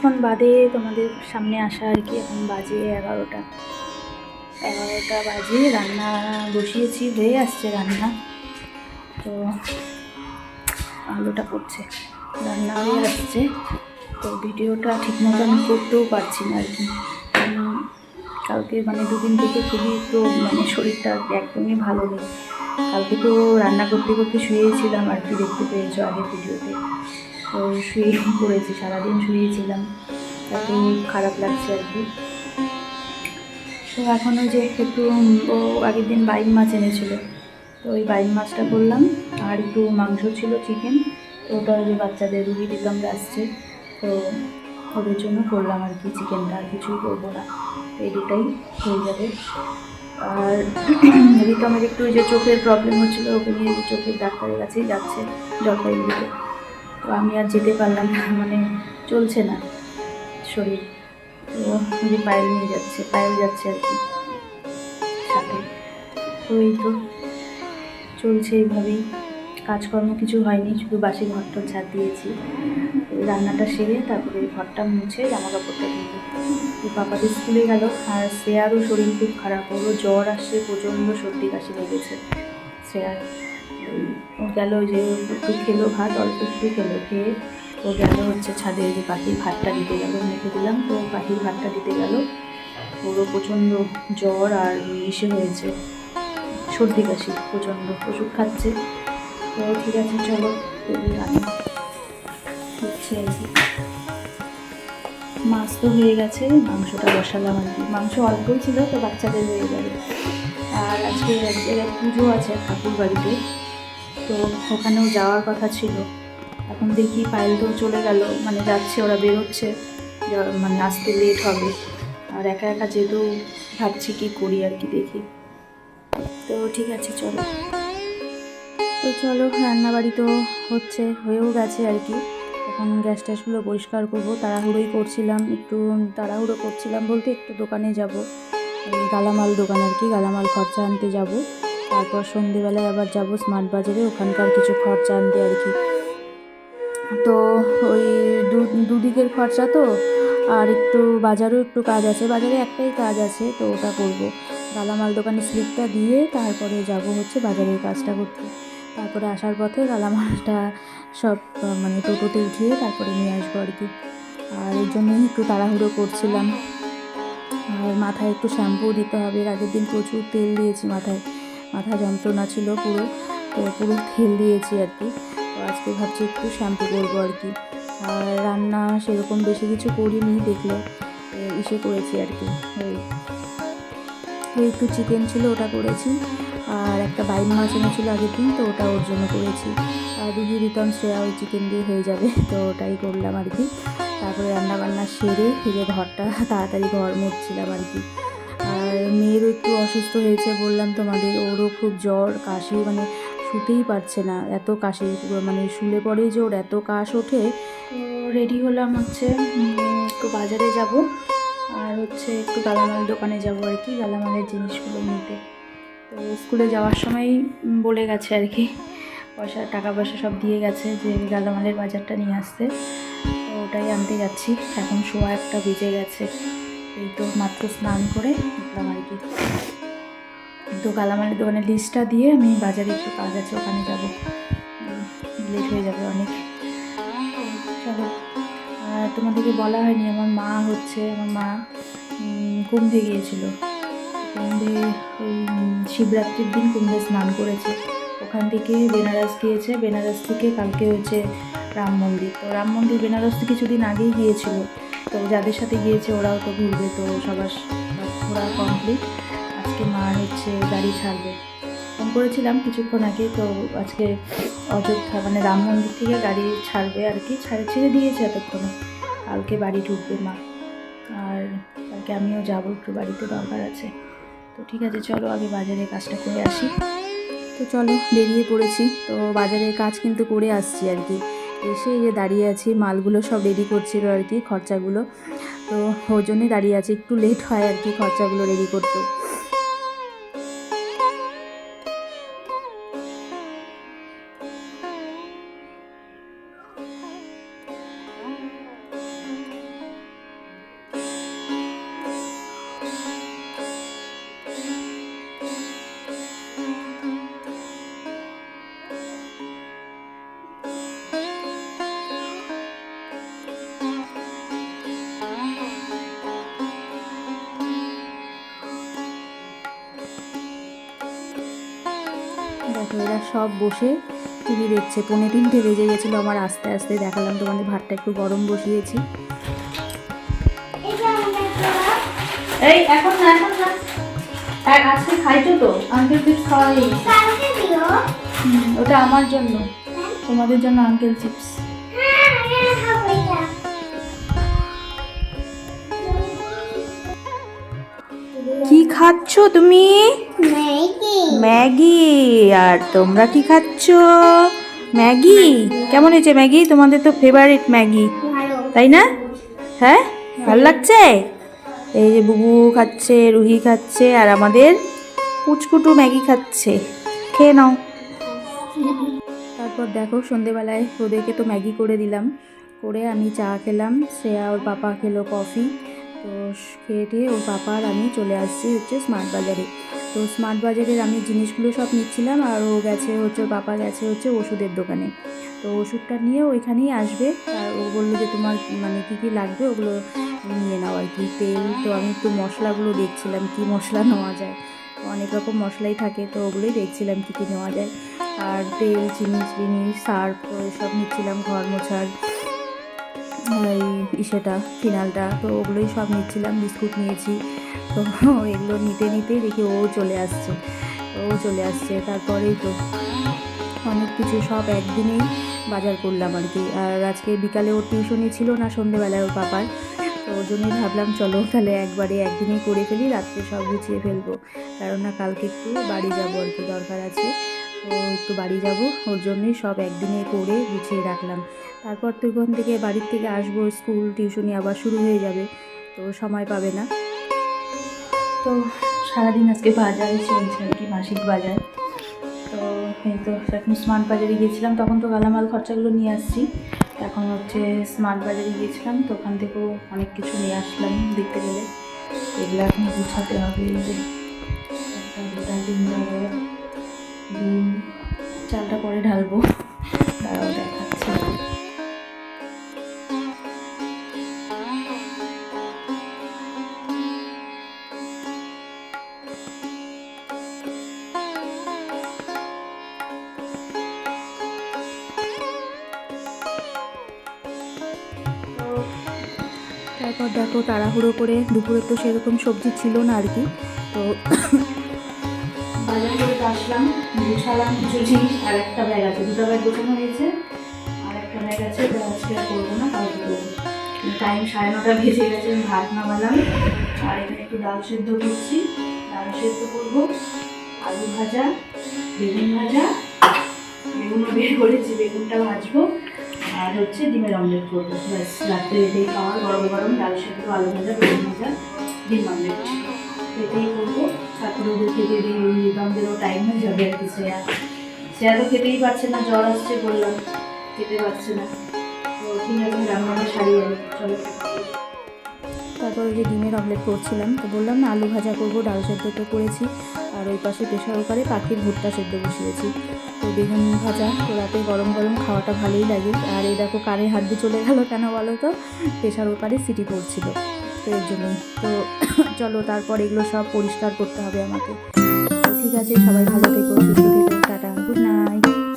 বাদে তোমাদের সামনে আসা আর কি, এখন বাজে এগারোটা। এগারোটা বাজে, রান্না বসিয়েছি, হয়ে আসছে রান্না। তো আলুটা পড়ছে, রান্না হয়ে আসছে। তো ভিডিওটা ঠিক মতো আমি করতেও পারছি না আর কি। কালকে মানে দুদিন থেকে খুবই তো মানে শরীরটা একদমই ভালো নেই। কালকে তো রান্না করতে করতে শুয়েছিলাম আর কি, দেখতে পেয়েছ আগের ভিডিওতে। তো শুয়ে পড়েছি, সারাদিন শুয়েছিলাম। এত খারাপ লাগছে আর কি। তো এখন ওই যে একটু ও আগের দিন বাইম মাছ এনেছিল। তো ওই বাইম মাছটা করলাম, আর একটু মাংস ছিল চিকেন তো ওটা ওই যে বাচ্চাদের রুগী দিতাম আসছে তো ওদের জন্য করলাম আর কি চিকেনটা আর কিছুই করব না। এই দুটাই হয়ে যাবে। আর রিতমের একটু যে চোখের প্রবলেম হচ্ছিল, ওকে নিয়ে চোখের ডাক্তারের কাছেই যাচ্ছে জলপাইগুড়িতে তো আমি আর যেতে পারলাম না মানে চলছে না শরীর। তো যে পায়েল নিয়ে যাচ্ছে, পায়েল যাচ্ছে আর কি সাথে। তো এই তো চলছে এইভাবেই। কাজকর্ম কিছু হয়নি, শুধু বাসি ঘরটা ছাদ দিয়েছি। রান্নাটা সেরে তারপরে ঘরটা মুছে জামা কাপড়টা দিয়ে তো পাপাদি স্কুলে গেল, আর শ্রেয়ারও শরীর খুব খারাপ। হলো জ্বর আসছে, প্রচণ্ড সর্দি কাশি লেগেছে। শ্রেয়ার ও গেল ওই যে একটু খেলো ভাত, অল্প একটু খেলো, খেয়ে ও গেল হচ্ছে ছাদে যে পাখির ভাতটা দিতে গেল, মেখে দিলাম, তো পাখির ভাতটা দিতে গেল। ওরও প্রচণ্ড জ্বর আর ইসে হয়েছে, সর্দি কাশি প্রচণ্ড, ওষুধ খাচ্ছে। তো ঠিক আছে, চলো রান্না মাছ তো হয়ে গেছে, মাংসটা বসালাম আর কি। মাংস অল্পই ছিল, তো বাচ্চাদের হয়ে যাবে আর আজকে এক জায়গায় পুজো আছে ঠাকুর বাড়িতে। তো ওখানেও যাওয়ার কথা ছিল। এখন দেখি পায়েল তো চলে গেল মানে যাচ্ছে, ওরা বেরোচ্ছে মানে আসতে লেট হবে। আর একা একা যেহেতু ভাবছি কি করি আর কি দেখি। তো ঠিক আছে, চলো। তো চলো, রান্নাবাড়ি তো হচ্ছে, হয়েও গেছে আর কি। এখন গ্যাস ট্যাসগুলো পরিষ্কার করব, তাড়াহুড়োই করছিলাম, একটু তাড়াহুড়ো করছিলাম বলতে একটু দোকানে যাব। গালামাল দোকান আর কি, গালামাল খরচা আনতে যাব। তারপর সন্ধেবেলায় আবার যাব স্মার্ট বাজারে, ওখানকার কিছু খরচা আনতে আর কি। তো ওই দুদিকের খরচা তো, আর একটু বাজারও একটু কাজ আছে। বাজারে একটাই কাজ আছে, তো ওটা করব। গালামাল দোকানে স্লিপটা দিয়ে তারপরে যাব হচ্ছে বাজারের কাজটা করতে। তারপরে আসার পথে গালামালটা সব মানে টোটোতে উঠিয়ে তারপরে নিয়ে আসব আর কি। আর এর জন্যই একটু তাড়াহুড়ো করছিলাম। আর মাথায় একটু শ্যাম্পু দিতে হবে। আগের দিন প্রচুর তেল দিয়েছি মাথায়। মাথা যন্ত্রণা ছিল পুরো, তো পুরো তেল দিয়েছি আর কি। তো আজকে ভাবছি একটু শ্যাম্পু করব আর কি। আর রান্না সেরকম বেশি কিছু করিনি দেখলে ইসে করেছি আর কি। ওই একটু চিকেন ছিল ওটা করেছি, আর একটা বাইম মাছ এনেছিল আগের দিন, তো ওটা ওর জন্য করেছি। আর দুধি রিতম শ্রেয়া ওই চিকেন দিয়ে হয়ে যাবে, তো ওটাই করলাম আর কি। তারপরে রান্না বান্না সেরে, ফিরে ঘরটা, তাড়াতাড়ি ঘর মুছছিলাম আর কি। আর মেয়েরও একটু অসুস্থ হয়েছে বললাম তোমাদের, ওরও খুব জ্বর, কাশি মানে শুতেই পারছে না, এত কাশি মানে শুলে পরেই যে ওর এত কাশ ওঠে। রেডি হলাম হচ্ছে একটু বাজারে যাব, আর হচ্ছে একটু গালামাল দোকানে যাব আর কি, গালামালের জিনিসগুলো নিতে। তো স্কুলে যাওয়ার সময়ই বলে গেছে আর কি, পয়সা টাকা পয়সা সব দিয়ে গেছে যে গালামালের বাজারটা নিয়ে আসতে। তো ওটাই আনতে যাচ্ছি, এখন শোয়া একটা বেজে গেছে। এই তো মাত্র স্নান করে উঠলাম আর কি তো গালামালের দোকানের লিস্টটা দিয়ে আমি বাজারে একটু কাজ আছে, ওখানে যাব। লেট হয়ে যাবে অনেক। চলো। তোমাদেরকে বলা হয়নি, আমার মা হচ্ছে, আমার মা কুম্ভে গিয়েছিল। কুম্ভে ওই শিবরাত্রির দিন কুম্ভে স্নান করেছে। ওখান থেকে বেনারস গিয়েছে। বেনারস থেকে কালকে হয়েছে রাম মন্দির। তো রাম মন্দির বেনারস থেকে কিছুদিন আগেই গিয়েছিল। তো যাদের সাথে গিয়েছে ওরাও তো ঘুরবে, তো সবার ঘোরা কমপ্লিট আজকে মার হচ্ছে গাড়ি ছাড়বে। ফোন করেছিলাম কিছুক্ষণ আগে, তো আজকে অযোধ্যা মানে রাম মন্দির থেকে গাড়ি ছাড়বে আর কি, ছাড়ে ছেড়ে দিয়েছে এতক্ষণে। কালকে বাড়ি ঢুকবে মা। আর কালকে আমিও যাব, একটু বাড়িতে দরকার আছে। তো ঠিক আছে, চলো আগে বাজারে কাজটা করে আসি। তো চলো, বেরিয়ে পড়েছি। তো বাজারের কাজ কিন্তু করে আসছি আর কি। এসে যে দাঁড়িয়ে আছি, মালগুলো সব রেডি করছিল আর কি, খরচাগুলো। তো ওই জন্যই দাঁড়িয়ে আছি, একটু লেট হয় আর কি খরচাগুলো রেডি করতে। সব বসে টিভি দেখছে। পৌনে তিনটে বেজে গেছিল আমার আস্তে আস্তে দেখালাম তোমাদের ভাতটা একটু গরম বসিয়েছি। এই এখন না এখন না আর আজকে খাইছো তো? আঙ্কেল চিপস ওটা আমার জন্য। তোমাদের জন্য আঙ্কেল চিপস কি খাচ্ছ তুমি? ম্যাগি। ম্যাগি আর তোমরা কি খাচ্ছ? ম্যাগি কেমন হয়েছে ম্যাগি? তোমাদের তো ফেভারিট ম্যাগি তাই না? হ্যাঁ? ভালো লাগছে? এই যে বুবু খাচ্ছে রুহি খাচ্ছে আর আমাদের পুচকুটু ম্যাগি খাচ্ছে। খেয়ে নাও। তারপর দেখো সন্ধেবেলায় ওদেরকে তো ম্যাগি করে দিলাম। করে আমি চা খেলাম শ্রেয়া ওর পাপা খেলো কফি। তো খেয়ে টেয়ে ওর পাপা আর আমি চলে আসছি হচ্ছে স্মার্ট বাজারে। তো স্মার্ট বাজারের আমি জিনিসগুলো সব নিচ্ছিলাম আর ও গেছে হচ্ছে পাপা গেছে হচ্ছে ওষুধের দোকানে। তো ওষুধটা নিয়ে ওইখানেই আসবে। আর ও বলল যে তোমার মানে কী কী লাগবে ওগুলো নিয়ে নাও আর কি। তেল তো আমি একটু মশলাগুলো দেখছিলাম, কি মশলা নেওয়া যায়। তো অনেক রকম মশলাই থাকে, তো ওগুলোই দেখছিলাম কী কী নেওয়া যায়। আর তেল, চিনি চিনি, সার্ফ এসব নিচ্ছিলাম, ঘর মোছার এই ইসেটা, ফিনালটা, তো ওগুলোই সব নিচ্ছিলাম, বিস্কুট নিয়েছি। তো এগুলো নিতে নিতেই দেখি ও চলে আসছে। ও চলে আসছে। তারপরেই তো অনেক কিছু সব একদিনেই বাজার করলাম আর কি। আর আজকে বিকালে ওর টিউশনই ছিল না সন্ধেবেলায় ওর পাপার। তো ওর জন্যই ভাবলাম, চলো তাহলে একবারে একদিনেই করে ফেলি, রাত্রে সব গুছিয়ে ফেলব। কারণ না, কালকে একটু বাড়ি যাব আর কি, দরকার আছে। তো একটু বাড়ি যাব, ওর জন্যই সব একদিনে করে গুছিয়ে রাখলাম। তারপর তো ওখান থেকে বাড়ির থেকে আসব, স্কুল, টিউশনি আবার শুরু হয়ে যাবে। তো সময় পাবে না। তো সারাদিন আজকে বাজারে চলছে আর কি, মাসিক বাজার। তো এই তো এখন স্মার্ট বাজারে গিয়েছিলাম, তখন তো গালামাল খরচাগুলো নিয়ে আসছি। এখন হচ্ছে স্মার্ট বাজারে গিয়েছিলাম, তো ওখান থেকেও অনেক কিছু নিয়ে আসলাম দেখতে গেলে। এগুলো এখন গুছাতে হবে যে চালটা পরে ঢালবো। দাঁড়াও দেখাচ্ছি। তারপর দেখো তাড়াহুড়ো করে দুপুরে তো সেরকম সবজি ছিল না আর কি, তো বাজার করে আসলাম, গুছালাম কিছু জিনিস, আর একটা ব্যাগ আছে, দুটো ব্যাগ গোছানো হয়েছে, আর একটা ব্যাগ আছে ওটা আজকে আর করব না, কালকে করব। টাইম সাড়ে নটা বেজে গেছে, আমি ভাত নামালাম, আর এখানে একটু ডাল সেদ্ধ করছি, ডাল সেদ্ধ করব, আলু ভাজা, বেগুন ভাজা, বেগুনও বের করেছি, বেগুনটা ভাজবো। আর হচ্ছে ডিমের অমলেট করব। ব্যাস, রাত্রে এটাই খাওয়া, গরম গরম ডাল সেদ্ধ, আলু ভাজা, বেগুন ভাজা, ডিম অমলেট এটাই করব। তারপরে ওদের ওই আমাদেরও টাইম হয়ে যাবে আর কি শ্রেয়া। শ্রেয়া তো খেতেই পারছে না, জ্বর আসছে বললাম, খেতে পারছে না। তো ঠিক আছে, রান্নাটা সারিয়ে চলো। তারপর ওই যে ডিমের অমলেট করছিলাম, তো বললাম না, আলু ভাজা করব, ডাল সেদ্ধ তো করেছি। আর ওই পাশে প্রেশার কুকারে পাখির ভুট্টা সেদ্ধ বসিয়েছি। তো বেগুন ভাজা তো রাতে গরম গরম খাওয়াটা ভালোই লাগে। আর এই দেখো কারে হাত দিয়ে চলে গেল কেন বলো তো? প্রেশার কুকারে সিটি পড়ছিল তো এর জন্যই তো চলো তারপর এগুলো সব পরিষ্কার করতে হবে আমাকে। ঠিক আছে, সবাই ভালো থেকো, সুস্থ থেকো, টাটা, গুড নাইট।